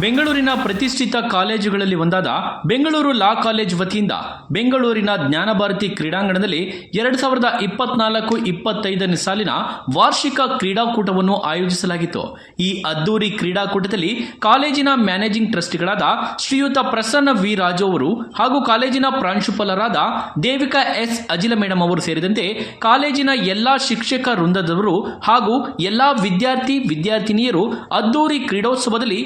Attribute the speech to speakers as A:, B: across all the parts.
A: ಬೆಂಗಳೂರಿನ ಪ್ರತಿಷ್ಠಿತ ಕಾಲೇಜುಗಳಲ್ಲಿ ಒಂದಾದ ಬೆಂಗಳೂರು ಲಾ ಕಾಲೇಜ್ ವತಿಯಿಂದ ಬೆಂಗಳೂರಿನ ಜ್ಞಾನಭಾರತಿ ಕ್ರೀಡಾಂಗಣದಲ್ಲಿ ಎರಡು ಸಾವಿರದ ಇಪ್ಪತ್ನಾಲ್ಕು ಇಪ್ಪತ್ತೈದನೇ ಸಾಲಿನ ವಾರ್ಷಿಕ ಕ್ರೀಡಾಕೂಟವನ್ನು ಆಯೋಜಿಸಲಾಗಿತ್ತು. ಈ ಅದ್ದೂರಿ ಕ್ರೀಡಾಕೂಟದಲ್ಲಿ ಕಾಲೇಜಿನ ಮ್ಯಾನೇಜಿಂಗ್ ಟ್ರಸ್ಟಿಗಳಾದ ಶ್ರೀಯುತ ಪ್ರಸನ್ನ ವಿ ರಾಜು ಅವರು ಹಾಗೂ ಕಾಲೇಜಿನ ಪ್ರಾಂಶುಪಾಲರಾದ ದೇವಿಕಾ ಎಸ್ ಅಜಿಲ ಮೇಡಮ್ ಅವರು ಸೇರಿದಂತೆ ಕಾಲೇಜಿನ ಎಲ್ಲಾ ಶಿಕ್ಷಕ ವೃಂದದವರು ಹಾಗೂ ಎಲ್ಲಾ ವಿದ್ಯಾರ್ಥಿ ವಿದ್ಯಾರ್ಥಿನಿಯರು ಅದ್ದೂರಿ ಕ್ರೀಡೋತ್ಸವದಲ್ಲಿ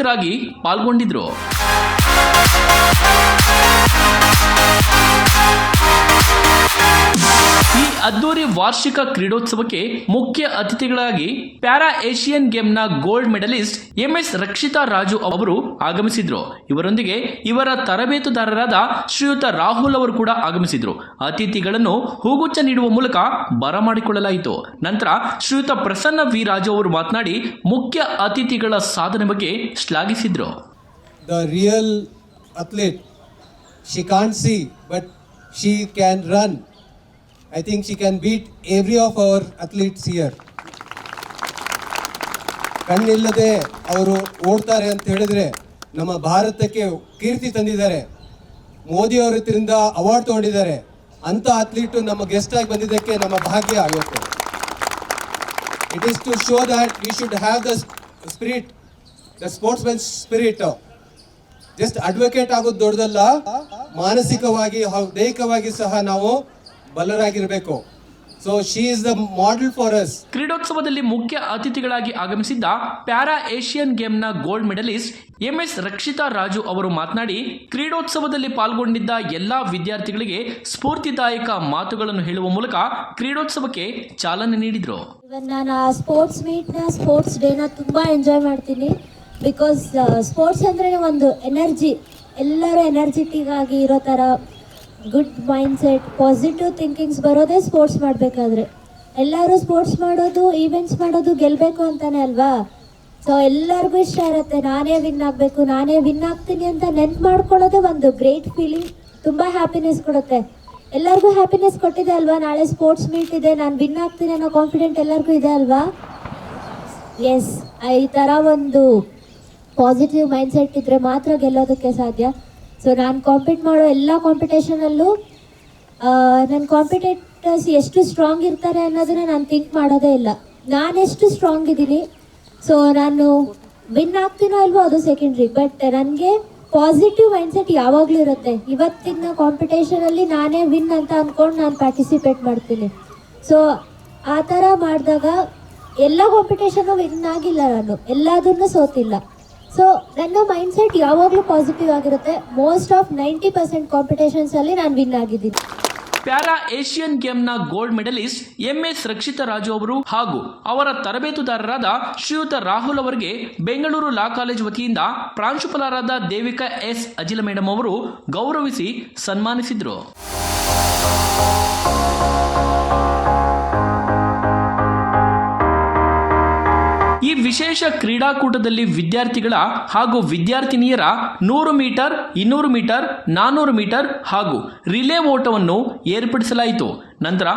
A: ಉತ್ಸುಕರಾಗಿ ಪಾಲ್ಗೊಂಡಿದ್ರು. ಈ ಅದ್ದೂರಿ ವಾರ್ಷಿಕ ಕ್ರೀಡೋತ್ಸವಕ್ಕೆ ಮುಖ್ಯ ಅತಿಥಿಗಳಾಗಿ para Asian ಗೇಮ್ನ gold medalist MS Rakshita Raju ಅವರು ಆಗಮಿಸಿದ್ರು ಇವರೊಂದಿಗೆ ಇವರ ತರಬೇತುದಾರರಾದ ಶ್ರೀಯುತ ರಾಹುಲ್ ಅವರು ಕೂಡ ಆಗಮಿಸಿದ್ರು ಅತಿಥಿಗಳನ್ನು ಹೂಗುಚ್ಚ ನೀಡುವ ಮೂಲಕ ಬರಮಾಡಿಕೊಳ್ಳಲಾಯಿತು ನಂತರ ಶ್ರೀಯುತ ಪ್ರಸನ್ನ ವಿ ರಾಜು ಅವರು ಮಾತನಾಡಿ ಮುಖ್ಯ ಅತಿಥಿಗಳ ಸಾಧನೆ ಬಗ್ಗೆ ಶ್ಲಾಘಿಸಿದ್ರು
B: the real athlete. She can't see, can run. I think she can beat every of our athletes here. ಕಣ್ಣಿಲ್ಲದೆ ಅವರು ಓಡ್ತಾರೆ ಅಂತ ಹೇಳಿದ್ರೆ ನಮ್ಮ ಭಾರತಕ್ಕೆ ಕೀರ್ತಿ ತಂದಿದ್ದಾರೆ. ಮೋದಿ ಅವರ ಹತ್ರದಿಂದ ಅವಾರ್ಡ್ ತಗೊಂಡಿದ್ದಾರೆ. ಅಂತ ಅಥ್ಲೀಟು ನಮ್ಮ ಗೆಸ್ಟ್ ಆಗಿ ಬಂದಿದ್ದಕ್ಕೆ ನಮ್ಮ ಭಾಗ್ಯ ಆಗುತ್ತೆ it is to show that we should have the spirit the sportsmen spirit just advocate ಆಗೋದು ದೊಡ್ಡದಲ್ಲ. ಮಾನಸಿಕವಾಗಿ ಹಾಗೂ ದೈಹಿಕವಾಗಿ ಸಹ ನಾವು ಬಲರಾಗಿರ್ಬೇಕು so she is the model for us
A: ಕ್ರೀಡೋತ್ಸವದಲ್ಲಿ ಮುಖ್ಯ ಅತಿಥಿಗಳಾಗಿ ಆಗಮಿಸಿದ್ದ ಪ್ಯಾರಾ ಏಷಿಯನ್ ಗೇಮ್ನ gold medallist MS Rakshita Raju ಅವರು ಮಾತನಾಡಿ ಕ್ರೀಡೋತ್ಸವದಲ್ಲಿ ಪಾಲ್ಗೊಂಡಿದ್ದ ಎಲ್ಲಾ ವಿದ್ಯಾರ್ಥಿಗಳಿಗೆ ಸ್ಫೂರ್ತಿದಾಯಕ ಮಾತುಗಳನ್ನು ಹೇಳುವ ಮೂಲಕ ಕ್ರೀಡೋತ್ಸವಕ್ಕೆ ಚಾಲನೆ ನೀಡಿದರು.
C: ನಾನು ಸ್ಪೋರ್ಟ್ಸ್ ಮೀಟ್ನ ಸ್ಪೋರ್ಟ್ಸ್ ಡೇನ ತುಂಬಾ ಎಂಜಾಯ್ ಮಾಡ್ತೀನಿ. ಬಿಕಾಸ್ ಸ್ಪೋರ್ಟ್ಸ್ ಅಂದ್ರೆ ಒಂದು ಎನರ್ಜಿ ಎಲ್ಲರೂ ಎನರ್ಜೆಟಿಕ್ ಆಗಿ ಇರೋ ಥರ good mindset positive thinkings ಬರೋದೇ ಸ್ಪೋರ್ಟ್ಸ್ ಮಾಡಬೇಕಾದ್ರೆ. ಎಲ್ಲರೂ ಸ್ಪೋರ್ಟ್ಸ್ ಮಾಡೋದು ಈವೆಂಟ್ಸ್ ಮಾಡೋದು ಗೆಲ್ಲಬೇಕು ಅಂತಾನೆ ಅಲ್ವಾ? ಸೊ ಎಲ್ಲರಿಗೂ ಇಷ್ಟ ಇರುತ್ತೆ. ನಾನೇ ವಿನ್ ಆಗಬೇಕು, ನಾನೇ ವಿನ್ ಆಗ್ತೀನಿ ಅಂತ ನೆನ್ಪು ಮಾಡ್ಕೊಳ್ಳೋದೇ ಒಂದು ಗ್ರೇಟ್ ಫೀಲಿಂಗ್ ತುಂಬ ಹ್ಯಾಪಿನೆಸ್ ಕೊಡುತ್ತೆ. ಎಲ್ಲರಿಗೂ ಹ್ಯಾಪಿನೆಸ್ ಕೊಟ್ಟಿದೆ ಅಲ್ವಾ? ನಾಳೆ ಸ್ಪೋರ್ಟ್ಸ್ ಮೀಟ್ ಇದೆ, ನಾನು ವಿನ್ ಆಗ್ತೀನಿ ಅನ್ನೋ ಕಾನ್ಫಿಡೆಂಟ್ ಎಲ್ಲರಿಗೂ ಇದೆ ಅಲ್ವಾ? ಎಸ್ ಈ ಥರ ಒಂದು ಪಾಸಿಟಿವ್ ಮೈಂಡ್ ಸೆಟ್ ಇದ್ರೆ ಮಾತ್ರ ಗೆಲ್ಲೋದಕ್ಕೆ ಸಾಧ್ಯ. ಸೊ ನಾನು ಕಾಂಪೀಟ್ ಮಾಡೋ ಎಲ್ಲ ಕಾಂಪಿಟೇಷನಲ್ಲೂ ನನ್ನ ಕಾಂಪಿಟೇಟರ್ಸ್ ಎಷ್ಟು ಸ್ಟ್ರಾಂಗ್ ಇರ್ತಾರೆ ಅನ್ನೋದನ್ನ ನಾನು ಥಿಂಕ್ ಮಾಡೋದೇ ಇಲ್ಲ. ನಾನೆಷ್ಟು ಸ್ಟ್ರಾಂಗ್ ಇದ್ದೀನಿ ಸೊ ನಾನು ವಿನ್ ಆಗ್ತೀನೋ ಅಲ್ವೋ ಅದು ಸೆಕೆಂಡ್ರಿ ಬಟ್ ನನಗೆ ಪಾಸಿಟಿವ್ ಮೈಂಡ್ಸೆಟ್ ಯಾವಾಗಲೂ ಇರುತ್ತೆ. ಇವತ್ತಿನ ಕಾಂಪಿಟೇಷನಲ್ಲಿ ನಾನೇ ವಿನ್ ಅಂತ ಅಂದ್ಕೊಂಡು ನಾನು ಪಾರ್ಟಿಸಿಪೇಟ್ ಮಾಡ್ತೀನಿ. ಸೊ ಆ ಥರ ಮಾಡಿದಾಗ ಎಲ್ಲ ಕಾಂಪಿಟೇಷನು ವಿನ್ ಆಗಿಲ್ಲ ನಾನು. ಎಲ್ಲದನ್ನು ಸೋತಿಲ್ಲ. ಸೊ ನನ್ನ ಮೈಂಡ್ಸೆಟ್ ಯಾವಾಗಲೂ ಪಾಸಿಟಿವ್ ಆಗಿರುತ್ತೆ. ಮೋಸ್ಟ್ ಆಫ್ ನೈಂಟಿ ಪರ್ಸೆಂಟ್ ಕಾಂಪಿಟೇಷನ್ಸಲ್ಲಿ ನಾನು ವಿನ್ ಆಗಿದ್ದೀನಿ.
A: Para Asian ಗೇಮ್ನ gold medalist M S Rakshitha Raju ಅವರು ಹಾಗೂ ಅವರ ತರಬೇತುದಾರರಾದ ಶ್ರೀಯುತ ರಾಹುಲ್ ಅವರಿಗೆ ಬೆಂಗಳೂರು ಲಾ ಕಾಲೇಜ್ ವತಿಯಿಂದ ಪ್ರಾಂಶುಪಾಲರಾದ ದೇವಿಕಾ ಎಸ್ ಅಜಿಲ ಮೇಡಮ್ ಅವರು ಗೌರವಿಸಿ ಸನ್ಮಾನಿಸಿದರು. ವಿಶೇಷ ಕ್ರೀಡಾಕೂಟದಲ್ಲಿ ವಿದ್ಯಾರ್ಥಿಗಳ ಹಾಗೂ ವಿದ್ಯಾರ್ಥಿನಿಯರ ನೂರು ಮೀಟರ್, ಇನ್ನೂರು ಮೀಟರ್ ನಾನ್ನೂರು ಮೀಟರ್ ಹಾಗೂ ರಿಲೇ ಓಟವನ್ನು ಏರ್ಪಡಿಸಲಾಯಿತು. ನಂತರ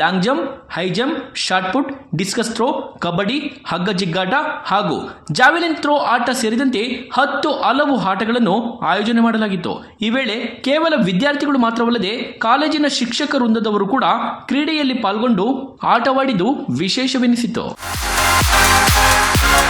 A: long jump, high jump, shot put, discus throw, kabaddi, ಹಗ್ಗ ಜಿಗ್ಗಾಟ ಹಾಗೂ ಜಾವೆಲಿನ್ ಥ್ರೋ ಆಟ ಸೇರಿದಂತೆ ಹತ್ತು ಹಲವು ಆಟಗಳನ್ನು ಆಯೋಜನೆ ಮಾಡಲಾಗಿತ್ತು. ಈ ವೇಳೆ ಕೇವಲ ವಿದ್ಯಾರ್ಥಿಗಳು ಮಾತ್ರವಲ್ಲದೆ ಕಾಲೇಜಿನ ಶಿಕ್ಷಕ ವೃಂದದವರು ಕೂಡ ಕ್ರೀಡೆಯಲ್ಲಿ ಪಾಲ್ಗೊಂಡು ಆಟವಾಡಿದ್ದು ವಿಶೇಷವೆನಿಸಿತು.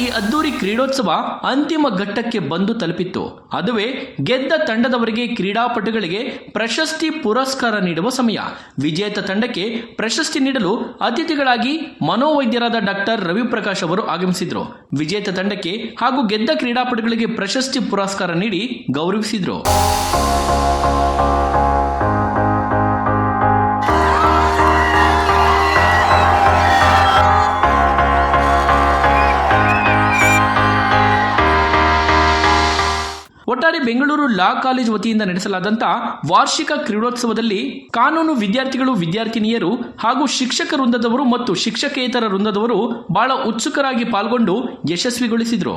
A: ಈ ಅದ್ದೂರಿ ಕ್ರೀಡೋತ್ಸವ ಅಂತಿಮ ಘಟ್ಟಕ್ಕೆ ಬಂದು ತಲುಪಿತ್ತು. ಅದುವೇ ಗೆದ್ದ ತಂಡದವರಿಗೆ ಕ್ರೀಡಾಪಟುಗಳಿಗೆ ಪ್ರಶಸ್ತಿ ಪುರಸ್ಕಾರ ನೀಡುವ ಸಮಯ. ವಿಜೇತ ತಂಡಕ್ಕೆ ಪ್ರಶಸ್ತಿ ನೀಡಲು ಅತಿಥಿಗಳಾಗಿ ಮನೋವೈದ್ಯರಾದ ಡಾಕ್ಟರ್ ರವಿಪ್ರಕಾಶ್ ಅವರು ಆಗಮಿಸಿದ್ರು. ವಿಜೇತ ತಂಡಕ್ಕೆ ಹಾಗೂ ಗೆದ್ದ ಕ್ರೀಡಾಪಟುಗಳಿಗೆ ಪ್ರಶಸ್ತಿ ಪುರಸ್ಕಾರ ನೀಡಿ ಗೌರವಿಸಿದ್ರು. ಬೆಂಗಳೂರು ಲಾ ಕಾಲೇಜ್ ವತಿಯಿಂದ ನಡೆಸಲಾದಂತಹ ವಾರ್ಷಿಕ ಕ್ರೀಡೋತ್ಸವದಲ್ಲಿ ಕಾನೂನು ವಿದ್ಯಾರ್ಥಿಗಳು, ವಿದ್ಯಾರ್ಥಿನಿಯರು ಹಾಗೂ ಶಿಕ್ಷಕ ವೃಂದದವರು ಮತ್ತು ಶಿಕ್ಷಕೇತರ ವೃಂದದವರು ಬಹಳ ಉತ್ಸುಕರಾಗಿ ಪಾಲ್ಗೊಂಡು ಯಶಸ್ವಿಗೊಳಿಸಿದರು.